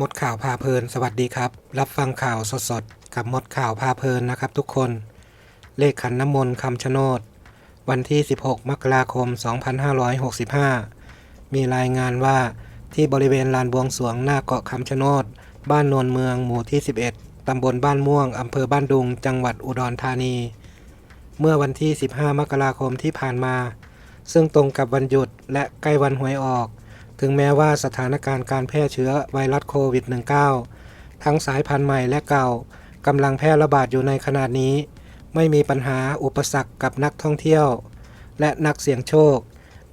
มดข่าวพาเพลิน สวัสดีครับ รับฟังข่าวสดๆ กับมดข่าวพาเพลินนะครับทุกคน เลขขันน้ำมนต์คำชะโนด วันที่ 16 มกราคม 2565 มีรายงานว่าที่บริเวณลานบวงสวงหน้าเกาะคำชะโนด บ้านโนนเมืองหมู่ที่ 11 ตำบลบ้านม่วง อำเภอบ้านดุง จังหวัดอุดรธานี เมื่อวันที่ 15 มกราคมที่ผ่านมา ซึ่งตรงกับวันหยุดและใกล้วันหวยออก ถึงแม้ว่าสถานการณ์การแพร่เชื้อไวรัสโควิด -19 ทั้งสายพันธุ์ใหม่และเก่ากำลังแพร่ระบาดอยู่ในขณะนี้ ไม่มีปัญหาอุปสรรคกับนักท่องเที่ยว และนักเสี่ยงโชค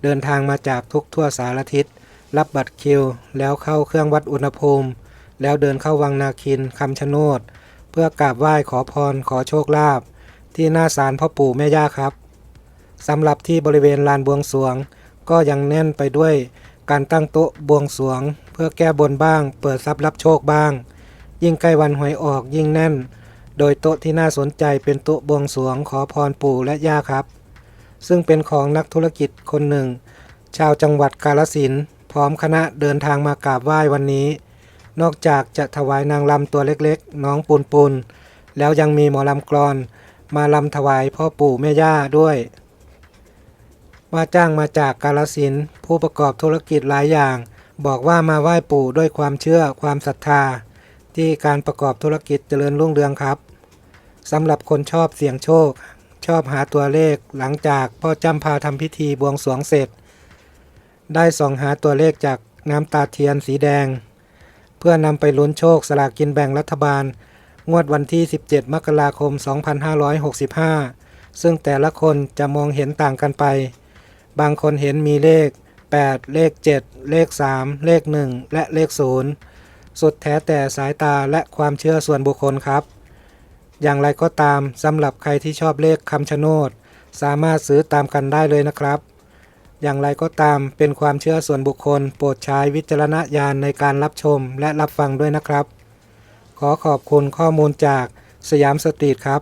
เดินทางมาจากทุกทั่วสารทิศ รับบัตรคิว แล้วเข้าเครื่องวัดอุณหภูมิ แล้วเดินเข้าวังนาคินคำชะโนด เพื่อกราบไหว้ขอพรขอโชคลาภที่หน้าศาลพ่อปู่แม่ย่าครับสำหรับที่บริเวณลานบวงสรวง ก็ยังแน่นไปด้วย การตั้งโต๊ะบวงสรวง เพื่อแก้บนบ้าง เปิดทรัพย์รับโชคบ้าง ยิ่งใกล้วันหวยออกยิ่งแน่น โดยโต๊ะที่น่าสนใจเป็นโต๊ะบวงสรวงขอพรปู่และย่าครับ ซึ่งเป็นของนักธุรกิจคนหนึ่ง ชาวจังหวัดกาลสินพร้อมคณะเดินทางมากราบไหว้วันนี้ นอกจากจะถวายนางลำตัวเล็กๆ น้องปุนปุนแล้วยังมีหมอลำกรอน มาลำถวายพ่อปู่แม่ย่าด้วย ว่าจ้างมาจากกาลสินผู้ประกอบธุรกิจหลายอย่าง บอกว่ามาไหว้ปู่ด้วยความเชื่อความศรัทธา ที่การประกอบธุรกิจเจริญรุ่งเรืองครับสำหรับคนชอบเสี่ยงโชค ชอบหาตัวเลขหลังจากพ่อจำพาทำพิธีบวงสรวงเสร็จ ได้ส่องหาตัวเลขจากน้ำตาเทียนสีแดง เพื่อนำไปลุ้นโชคสลากกินแบ่งรัฐบาล งวดวันที่ 17 มกราคม 2565 ซึ่งแต่ละคนจะมองเห็นต่างกันไป บางคนเห็นมีเลข 8 เลข 7 เลข 3 เลข 1 และเลข 0 สุดแท้แต่สายตาและความเชื่อส่วนบุคคลครับ อย่างไรก็ตามสำหรับใครที่ชอบเลขคำชะโนด สามารถซื้อตามกันได้เลยนะครับ อย่างไรก็ตามเป็นความเชื่อส่วนบุคคล โปรดใช้วิจารณญาณในการรับชมและรับฟังด้วยนะครับ ขอขอบคุณข้อมูลจากสยามสตรีทครับ